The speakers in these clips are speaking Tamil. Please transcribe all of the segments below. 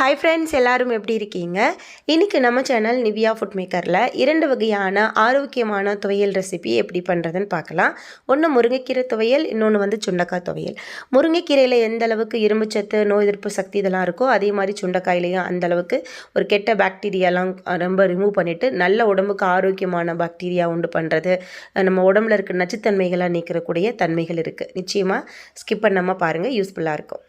ஹாய் ஃப்ரெண்ட்ஸ் எல்லோரும் எப்படி இருக்கீங்க? இன்றைக்கி நம்ம சேனல் நிவியா ஃபுட் மேக்கரில் இரண்டு வகையான ஆரோக்கியமான துவையல் ரெசிபி எப்படி பண்ணுறதுன்னு பார்க்கலாம். ஒன்று முருங்கைக்கீரை துவையல் இன்னொன்று வந்து சுண்டக்காய் துவையல். முருங்கைக்கீரையில் எந்த அளவுக்கு இரும்புச்சத்து நோய் எதிர்ப்பு சக்தி இதெல்லாம் இருக்கோ அதே மாதிரி சுண்டக்காயிலையும் அந்த அளவுக்கு ஒரு கெட்ட பாக்டீரியாலாம் ரொம்ப ரிமூவ் பண்ணிவிட்டு நல்ல உடம்புக்கு ஆரோக்கியமான பாக்டீரியா உண்டு பண்ணுறது நம்ம உடம்புல இருக்க நச்சுத்தன்மைகளாக நீக்கிறக்கூடிய தன்மைகள் இருக்குது நிச்சயமாக ஸ்கிப் பண்ணாமல் பாருங்கள் யூஸ்ஃபுல்லாக இருக்கும்.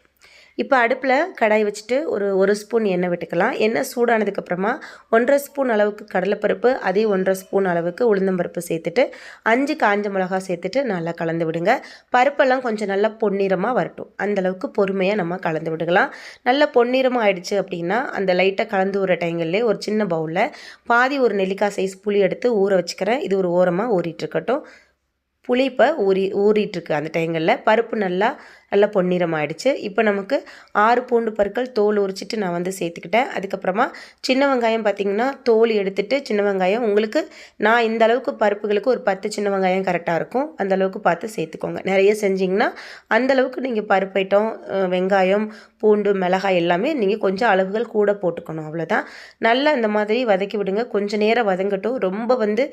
இப்போ அடுப்பில் கடாய் வச்சுட்டு ஒரு ஒரு ஸ்பூன் எண்ணெய் விட்டுக்கலாம். எண்ணெய் சூடானதுக்கப்புறமா ஒன்றரை ஸ்பூன் அளவுக்கு கடலைப்பருப்பு அதே ஒன்றரை ஸ்பூன் அளவுக்கு உளுந்தம்பருப்பு சேர்த்துட்டு அஞ்சு காஞ்ச மிளகா சேர்த்துட்டு நல்லா கலந்து விடுங்க. பருப்பெல்லாம் கொஞ்சம் நல்லா பொன்னிறமாக வரட்டும். அந்தளவுக்கு பொறுமையாக நம்ம கலந்து விடுக்கலாம். நல்லா பொன்னிறமாக ஆயிடுச்சு அப்படின்னா அந்த லைட்டாக கலந்து விடுற டைங்கள்லேயே ஒரு சின்ன பவுலில் பாதி ஒரு நெல்லிக்காய் சைஸ் புளி எடுத்து ஊற வச்சுக்கிறேன். இது ஒரு ஓரமாக ஊறிட்டு இருக்கட்டும். புளி இப்போ ஊறி ஊறிட்டுருக்கு அந்த டைங்களில் பருப்பு நல்லா நல்லா பொன்னிறம் ஆயிடுச்சு இப்போ நமக்கு ஆறு பூண்டு பற்கள் தோல் உரிச்சிட்டு நான் வந்து சேர்த்துக்கிட்டேன். அதுக்கப்புறமா சின்ன வெங்காயம் பார்த்திங்கன்னா தோல் எடுத்துட்டு சின்ன வெங்காயம் உங்களுக்கு நான் இந்த அளவுக்கு பருப்புகளுக்கு ஒரு பத்து சின்ன வெங்காயம் கரெக்டாக இருக்கும். அந்த அளவுக்கு பார்த்து சேர்த்துக்கோங்க. நிறைய செஞ்சிங்கன்னா அந்தளவுக்கு நீங்கள் பருப்பைட்டம் வெங்காயம் பூண்டு மிளகாய் எல்லாமே நீங்கள் கொஞ்சம் அளவுகள் கூட போட்டுக்கணும். அவ்வளோதான். நல்லா இந்த மாதிரி வதக்கி விடுங்க. கொஞ்சம் நேரம் வதங்கட்டும். ரொம்ப வந்து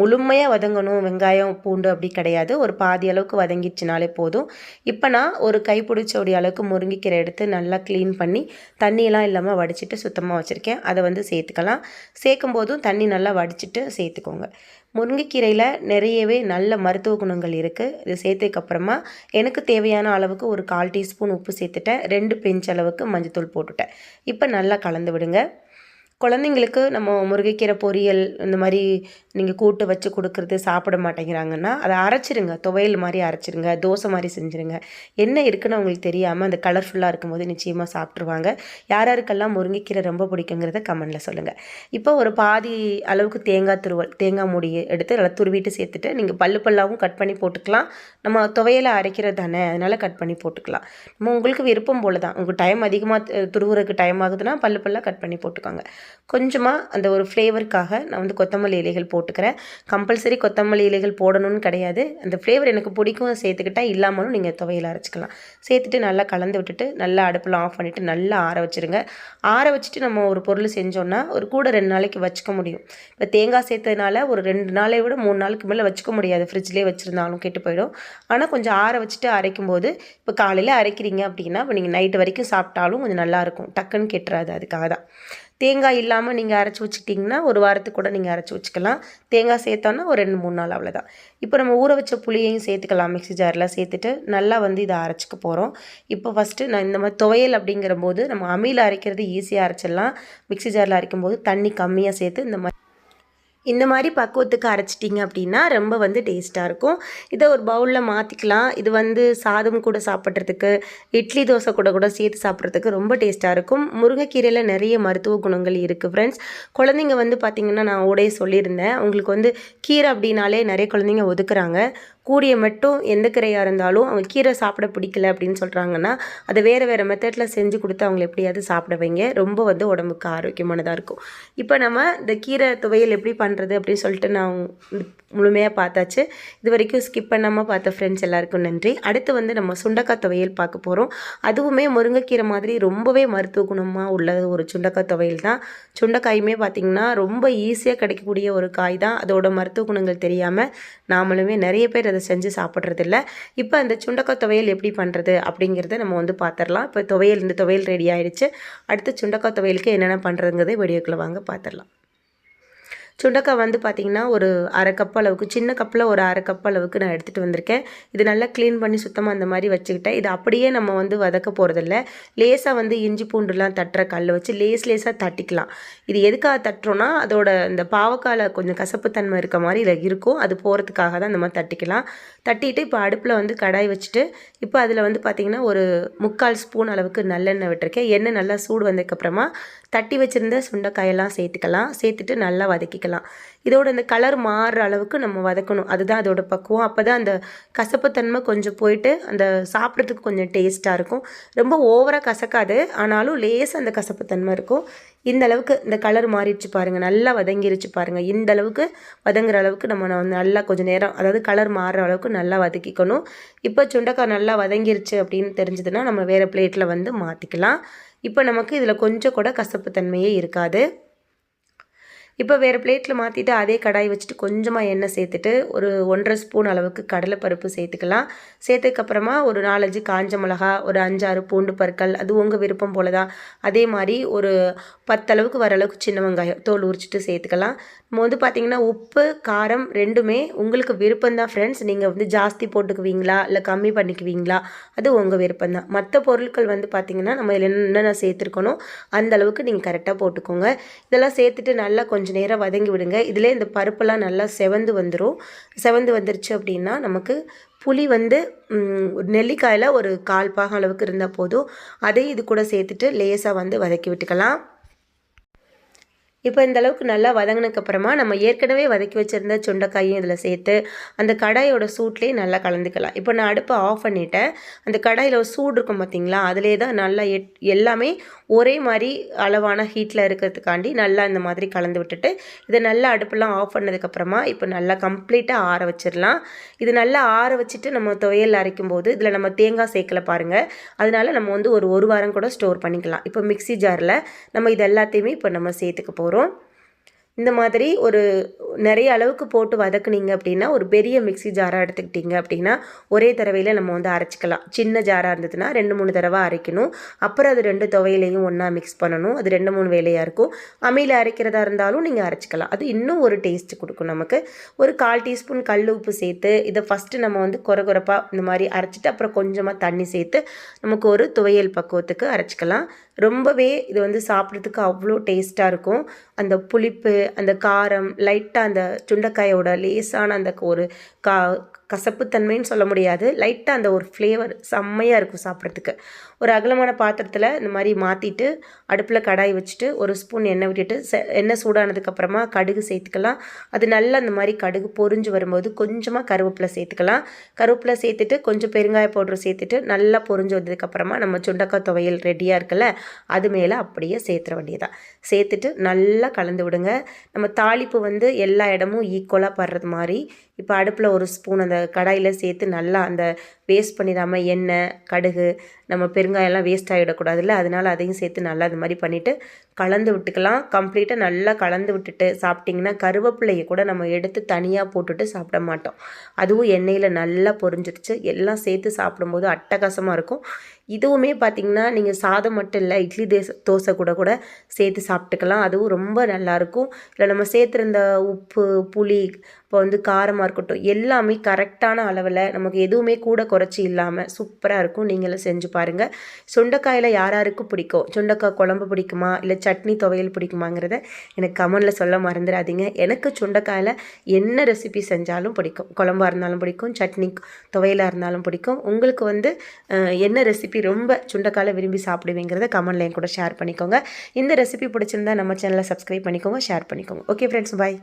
முழுமையாக வதங்கணும். வெங்காயம் பூண்டு அப்படி கிடையாது. ஒரு பாதி அளவுக்கு வதங்கிடுச்சுனாலே போதும். இப்போ நான் ஒரு கைப்பிடிச்சோடைய அளவுக்கு முருங்கைக்கீரை எடுத்து நல்லா க்ளீன் பண்ணி தண்ணியெல்லாம் இல்லாமல் வடிச்சிட்டு சுத்தமாக வச்சுருக்கேன். அதை வந்து சேர்த்துக்கலாம். சேர்க்கும் போதும் தண்ணி நல்லா வடிச்சிட்டு சேர்த்துக்கோங்க. முருங்கைக்கீரையில் நிறையவே நல்ல மருத்துவ குணங்கள் இருக்குது இது சேர்த்ததுக்கப்புறமா எனக்கு தேவையான அளவுக்கு ஒரு கால் டீஸ்பூன் உப்பு சேர்த்துட்டேன். ரெண்டு பெஞ்ச் அளவுக்கு மஞ்சத்தூள் போட்டுட்டேன். இப்போ நல்லா கலந்து விடுங்க. குழந்தைங்களுக்கு நம்ம முருங்கைக்கீரை பொரியல் இந்த மாதிரி நீங்கள் கூட்டு வச்சு கொடுக்குறது சாப்பிட மாட்டேங்கிறாங்கன்னா அதை அரைச்சிருங்க. துவையல் மாதிரி அரைச்சிருங்க. தோசை மாதிரி செஞ்சுருங்க. என்ன இருக்குன்னு அவங்களுக்கு தெரியாமல் அந்த கலர்ஃபுல்லாக இருக்கும்போது நிச்சயமாக சாப்பிட்ருவாங்க யார் யாருக்கெல்லாம் முருங்கைக்கீரை ரொம்ப பிடிக்குங்கிறத கமெண்டில் சொல்லுங்கள் இப்போ ஒரு பாதி அளவுக்கு தேங்காய் துருவல் தேங்காய் மூடியை எடுத்து நல்லா துருவிட்டு சேர்த்துட்டு நீங்கள் பல்லு பல்லாவும் கட் பண்ணி போட்டுக்கலாம். நம்ம துவையலை அரைக்கிறது தானே அதனால் கட் பண்ணி போட்டுக்கலாம். நம்ம உங்களுக்கு விருப்பம் போல் தான் உங்களுக்கு டைம் அதிகமாக துருவுறதுக்கு டைம் ஆகுதுன்னா பல்லு பல்லாக கட் பண்ணி போட்டுக்கோங்க. கொஞ்சமாக அந்த ஒரு ஃப்ளேவருக்காக நான் வந்து கொத்தமல்லி இலைகள் போட்டுக்கிறேன். கம்பல்சரி கொத்தமல்லி இலைகள் போடணும்னு கிடையாது. அந்த ஃப்ளேவர் எனக்கு பிடிக்கும் சேர்த்துக்கிட்டால் இல்லாமலும் நீங்கள் துவையில் அரைச்சிக்கலாம். சேர்த்துட்டு நல்லா கலந்து விட்டுட்டு நல்லா அடுப்பில் ஆஃப் பண்ணிவிட்டு நல்லா ஆற வச்சுருங்க. ஆற வச்சுட்டு நம்ம ஒரு பொருள் செஞ்சோன்னா ஒரு கூட ரெண்டு நாளைக்கு வச்சுக்க முடியும். இப்போ தேங்காய் சேர்த்ததுனால ஒரு ரெண்டு நாளை விட மூணு நாளுக்கு மேலே வச்சுக்க முடியாது. ஃப்ரிட்ஜ்லேயே வச்சுருந்தாலும் கெட்டு போயிடும். ஆனால் கொஞ்சம் ஆற வச்சுட்டு அரைக்கும் போது இப்போ காலையில் அரைக்கிறீங்க அப்படின்னா இப்போ நீங்கள் நைட்டு வரைக்கும் சாப்பிட்டாலும் கொஞ்சம் நல்லாயிருக்கும் டக்குன்னு கெட்டுறாது அதுக்காக தான். தேங்காய் இல்லாமல் நீங்கள் அரைச்சி வச்சுக்கிட்டிங்கன்னா ஒரு வாரத்துக்கு கூட நீங்கள் அரைச்சி வச்சுக்கலாம். தேங்காய் சேர்த்தோன்னா ஒரு ரெண்டு மூணு நாள் அவ்வளோதான் இப்போ நம்ம ஊற வச்ச புளியையும் சேர்த்துக்கலாம் மிக்ஸி ஜாரில் சேர்த்துட்டு நல்லா வந்து இதை அரைச்சிக்க போகிறோம் இப்போ ஃபஸ்ட்டு நான் இந்த மாதிரி துவையல் அப்படிங்கிற போது நம்ம அம்மியில் அரைக்கிறது ஈஸியாக அரைச்சிடலாம். மிக்ஸி ஜாரில் அரைக்கும் போது தண்ணி கம்மியாக சேர்த்து இந்த மாதிரி இந்த மாதிரி பக்குவத்துக்கு அரைச்சிட்டிங்க அப்படின்னா ரொம்ப வந்து டேஸ்ட்டாக இருக்கும். இதை ஒரு பவுலில் மாற்றிக்கலாம் இது வந்து சாதம் கூட சாப்பிட்றதுக்கு இட்லி தோசை கூட கூட சேர்த்து சாப்பிட்றதுக்கு ரொம்ப டேஸ்ட்டாக இருக்கும். முருங்கைக்கீரையில் நிறைய மருத்துவ குணங்கள் இருக்குது ஃப்ரெண்ட்ஸ் குழந்தைங்க வந்து பார்த்திங்கன்னா நான் உடைய சொல்லியிருந்தேன். உங்களுக்கு வந்து கீரை அப்படின்னாலே நிறைய குழந்தைங்க ஒதுக்குறாங்க. கூடிய மட்டும் எந்த கீரையாக இருந்தாலும் அவங்க கீரை சாப்பிட பிடிக்கல அப்படின்னு சொல்கிறாங்கன்னா அதை வேறு வேறு மெத்தடில் செஞ்சு கொடுத்து அவங்கள எப்படியாவது சாப்பிட வைங்க. ரொம்ப வந்து உடம்புக்கு ஆரோக்கியமானதாக இருக்கும். இப்போ நம்ம இந்த கீரை துவையல் எப்படி பண்ணுறது அப்படின்னு சொல்லிட்டு நான் முழுமையாக பார்த்தாச்சு. இது வரைக்கும் ஸ்கிப் பண்ணாமல் பார்த்த ஃப்ரெண்ட்ஸ் எல்லாருக்கும் நன்றி. அடுத்து வந்து நம்ம சுண்டக்காய் துவையல் பார்க்க போகிறோம் அதுவுமே முருங்கைக்கீரை மாதிரி ரொம்பவே மருத்துவ குணமாக உள்ள ஒரு சுண்டக்காய் துவையல் தான். சுண்டைக்காயுமே பார்த்திங்கன்னா ரொம்ப ஈஸியாக கிடைக்கக்கூடிய ஒரு காய் தான். அதோட மருத்துவ குணங்கள் தெரியாமல் நாமளுமே நிறைய பேர் அதை செஞ்சு சாப்பிட்றதில்ல. இப்போ அந்த சுண்டக்காய் துவையல் எப்படி பண்ணுறது அப்படிங்கிறத நம்ம வந்து பார்த்துடலாம் இப்போ துவையல் இந்த துவையல் ரெடி ஆகிடுச்சு அடுத்து சுண்டக்காய் துவையலுக்கு என்னென்ன பண்ணுறதுங்கிறத வீடியோக்குள்ளே வாங்க பார்த்துடலாம் சுண்டக்காய் வந்து பார்த்திங்கன்னா ஒரு அரை கப் அளவுக்கு சின்ன கப்பில் ஒரு அரை கப் அளவுக்கு நான் எடுத்துகிட்டு வந்திருக்கேன். இது நல்லா க்ளீன் பண்ணி சுத்தமாக அந்த மாதிரி வச்சுக்கிட்டேன். இது அப்படியே நம்ம வந்து வதக்க போகிறதில்ல லேசாக வந்து இஞ்சி பூண்டுலாம் தட்டுற கல்லை வச்சு லேஸ் லேஸாக தட்டிக்கலாம். இது எதுக்காக தட்டுறோன்னா அதோட இந்த பாவக்கால கொஞ்சம் கசப்புத்தன்மை இருக்க மாதிரி இதில் இருக்கும். அது போகிறதுக்காக தான் இந்த மாதிரி தட்டிக்கலாம். தட்டிட்டு இப்போ அடுப்பில் வந்து கடாய் வச்சுட்டு இப்போ அதில் வந்து பார்த்திங்கன்னா ஒரு முக்கால் ஸ்பூன் அளவுக்கு நல்லெண்ணெய் விட்டுருக்கேன். எண்ணெய் நல்லா சூடு வந்ததுக்கப்புறமா தட்டி வச்சுருந்த சுண்டைக்காயெல்லாம் சேர்த்துக்கலாம். சேர்த்துட்டு நல்லா வதக்கிக்கலாம். இதோட இந்த கலர் மாறுற அளவுக்கு நம்ம வதக்கணும். அதுதான் அதோட பக்குவம். அப்போ தான் அந்த கசப்புத்தன்மை கொஞ்சம் போயிட்டு அந்த சாப்பிட்றதுக்கு கொஞ்சம் டேஸ்ட்டாக இருக்கும். ரொம்ப ஓவராக கசக்காது. ஆனாலும் லேஸ் அந்த கசப்புத்தன்மை இருக்கும். இந்த அளவுக்கு இந்த கலர் மாறிடுச்சு பாருங்கள் நல்லா வதங்கிருச்சு பாருங்கள் இந்த அளவுக்கு வதங்குற அளவுக்கு நம்ம நல்லா கொஞ்சம் நேரம் அதாவது கலர் மாறுற அளவுக்கு நல்லா வதக்கிக்கணும். இப்போ சுண்டக்காய் நல்லா வதங்கிருச்சு அப்படின்னு தெரிஞ்சதுன்னா நம்ம வேறு பிளேட்டில் வந்து மாற்றிக்கலாம் இப்போ நமக்கு இதில் கொஞ்சம் கூட கசப்பு தன்மையே இருக்காது. இப்போ வேறு பிளேட்டில் மாற்றிட்டு அதே கடாய் வச்சுட்டு கொஞ்சமாக எண்ணெய் சேர்த்துட்டு ஒரு ஒன்றரை ஸ்பூன் அளவுக்கு கடலைப்பருப்பு சேர்த்துக்கலாம். சேர்த்ததுக்கப்புறமா ஒரு நாலஞ்சு காஞ்ச மிளகா ஒரு அஞ்சாறு பூண்டு பற்கள் அது உங்கள் விருப்பம் போல தான் அதே மாதிரி ஒரு பத்தளவுக்கு வர அளவுக்கு சின்ன வெங்காயம் தோல் உரிச்சிட்டு சேர்த்துக்கலாம். நம்ம வந்து பார்த்திங்கன்னா உப்பு காரம் ரெண்டுமே உங்களுக்கு விருப்பம் தான் ஃப்ரெண்ட்ஸ் நீங்கள் வந்து ஜாஸ்தி போட்டுக்குவீங்களா? இல்லை கம்மி பண்ணிக்குவீங்களா? அது உங்கள் விருப்பம் தான் மற்ற பொருட்கள் வந்து பார்த்திங்கன்னா நம்ம இதில் என்னென்ன சேர்த்துருக்கணும் அந்தளவுக்கு நீங்கள் கரெக்டாக போட்டுக்கோங்க. இதெல்லாம் சேர்த்துட்டு நல்லா கொஞ்சம் கொஞ்சம் நேரம் வதங்கி விடுங்க. இதில் இந்த பருப்பெல்லாம் நல்லா செவந்து வந்துடும் செவந்து வந்துருச்சு அப்படின்னா நமக்கு புளி வந்து நெல்லிக்காயில் ஒரு கால் பாகம் அளவுக்கு இருந்தால் போதும். அதையும் இது கூட சேர்த்துட்டு லேசாக வந்து வதக்கி விட்டுக்கலாம். இப்போ இந்த அளவுக்கு நல்லா வதங்கினதுக்கப்புறமா நம்ம ஏற்கனவே வதக்கி வச்சுருந்த சுண்டைக்காயும் இதில் சேர்த்து அந்த கடாயோட சூட்லேயே நல்லா கலந்துக்கலாம். இப்போ நான் அடுப்பை ஆஃப் பண்ணிட்டேன். அந்த கடாயில் சூடு இருக்கும் பார்த்தீங்களா? அதிலே தான் நல்லா எட் எல்லாமே ஒரே மாதிரி அளவான ஹீட்டில் இருக்கிறதுக்காண்டி நல்லா இந்த மாதிரி கலந்து விட்டுட்டு இதை நல்லா அடுப்பெல்லாம் ஆஃப் பண்ணதுக்கப்புறமா இப்போ நல்லா கம்ப்ளீட்டாக ஆற வச்சிடலாம். இது நல்லா ஆற வச்சுட்டு நம்ம துவையல் அரைக்கும் போது இதில் நம்ம தேங்காய் சேர்க்கல பாருங்கள் அதனால நம்ம வந்து ஒரு ஒரு வாரம் கூட ஸ்டோர் பண்ணிக்கலாம். இப்போ மிக்சி ஜாரில் நம்ம இது எல்லாத்தையுமே இப்போ நம்ம சேர்த்துக்க போகிறோம். போகிறோம் இந்த மாதிரி ஒரு நிறைய அளவுக்கு போட்டு வதக்குனீங்க அப்படின்னா ஒரு பெரிய மிக்சி ஜாராக எடுத்துக்கிட்டிங்க அப்படின்னா ஒரே தடவையில் நம்ம வந்து அரைச்சிக்கலாம். சின்ன ஜாராக இருந்ததுன்னா ரெண்டு மூணு தடவை அரைக்கணும். அப்புறம் அது ரெண்டு துவையிலையும் ஒன்றா மிக்ஸ் பண்ணணும். அது ரெண்டு மூணு வேலையாக இருக்கும். அம்மியில் அரைக்கிறதா இருந்தாலும் நீங்கள் அரைச்சிக்கலாம். அது இன்னும் ஒரு டேஸ்ட் கொடுக்கும் நமக்கு. ஒரு கால் டீஸ்பூன் கல் உப்பு சேர்த்து இதை ஃபஸ்ட்டு நம்ம வந்து குறகுறப்பாக இந்த மாதிரி அரைச்சிட்டு அப்புறம் கொஞ்சமாக தண்ணி சேர்த்து நமக்கு ஒரு துவையல் பக்குவத்துக்கு அரைச்சிக்கலாம். ரொம்பவே இது வந்து சாப்பிட்றதுக்கு அவ்வளோ டேஸ்ட்டாக இருக்கும். அந்த புளிப்பு அந்த காரம் லைட்டாக அந்த சுண்டைக்காயோட லேசான அந்த ஒரு கா கசப்புத்தன்மைன்னு சொல்ல முடியாது. லைட்டாக அந்த ஒரு ஃப்ளேவர் செம்மையாக இருக்கும் சாப்பிட்றதுக்கு. ஒரு அகலமான பாத்திரத்தில் இந்த மாதிரி மாற்றிட்டு அடுப்பில் கடாய் வச்சுட்டு ஒரு ஸ்பூன் எண்ணெய் விட்டுட்டு ச எண்ணெய் சூடானதுக்கப்புறமா கடுகு சேர்த்துக்கலாம். அது நல்லா அந்த மாதிரி கடுகு பொறிஞ்சு வரும்போது கொஞ்சமாக கருவேப்பிலை சேர்த்துக்கலாம். கருவேப்பிலை சேர்த்துட்டு கொஞ்சம் பெருங்காய பவுடர் சேர்த்துட்டு நல்லா பொறிஞ்சு வந்ததுக்கப்புறமா நம்ம சுண்டக்காய் துவையல் ரெடியாக இருக்குல்ல அது மேலே அப்படியே சேர்த்துற வேண்டியதான் சேர்த்துட்டு நல்லா கலந்து விடுங்க. நம்ம தாளிப்பு வந்து எல்லா இடமும் ஈக்குவலாக படுறது மாதிரி இப்போ அடுப்பில் ஒரு ஸ்பூன் அந்த கடாயில் சேர்த்து நல்லா அந்த வேஸ்ட் பண்ணிடாமல் எண்ணெய் கடுகு நம்ம பெருங்காயம்லாம் வேஸ்ட் ஆகிடக்கூடாதுல்ல அதனால் அதையும் சேர்த்து நல்லா இது மாதிரி பண்ணிவிட்டு கலந்து விட்டுக்கலாம். கம்ப்ளீட்டாக நல்லா கலந்து விட்டுட்டு சாப்பிட்டிங்கன்னா கருவேப்பிலையை கூட நம்ம எடுத்து தனியாக போட்டுட்டு சாப்பிட மாட்டோம். அதுவும் எண்ணெயில் நல்லா பொரிஞ்சிருச்சு. எல்லாம் சேர்த்து சாப்பிடும்போது அட்டகாசமாக இருக்கும். இதுவுமே பார்த்திங்கன்னா நீங்கள் சாதம் மட்டும் இல்லை இட்லி தேச தோசை கூட கூட சேர்த்து சாப்பிட்டுக்கலாம். அதுவும் ரொம்ப நல்லாயிருக்கும் இல்லை நம்ம சேர்த்துருந்த உப்பு புளி இப்போ வந்து காரமாக இருக்கட்டும் எல்லாமே கரெக்டான அளவில் நமக்கு எதுவுமே கூட குறைச்சி இல்லாமல் சூப்பராக இருக்கும். நீங்களும் செஞ்சு பாருங்கள் சுண்டைக்காயில் யார் யாருக்கு பிடிக்கும் சுண்டைக்காய் குழம்பு பிடிக்குமா? இல்லை சட்னி துவையல் பிடிக்குமாங்கிறத எனக்கு கமெண்டில் சொல்ல மறந்துடாதீங்க. எனக்கு சுண்டைக்காயில் என்ன ரெசிபி செஞ்சாலும் பிடிக்கும். குழம்பாக இருந்தாலும் பிடிக்கும். சட்னி துவையலாக இருந்தாலும் பிடிக்கும். உங்களுக்கு வந்து என்ன ரெசிபி ரொம்ப சுண்டைக்காயில் விரும்பி சாப்பிடுவீங்கிறத கமெண்டில் என் கூட ஷேர் பண்ணிக்கோங்க. இந்த ரெசிபி பிடிச்சிருந்தா நம்ம சேனலை சப்ஸ்கிரைப் பண்ணிக்கோங்க ஷேர் பண்ணிக்கோங்க. Okay friends bye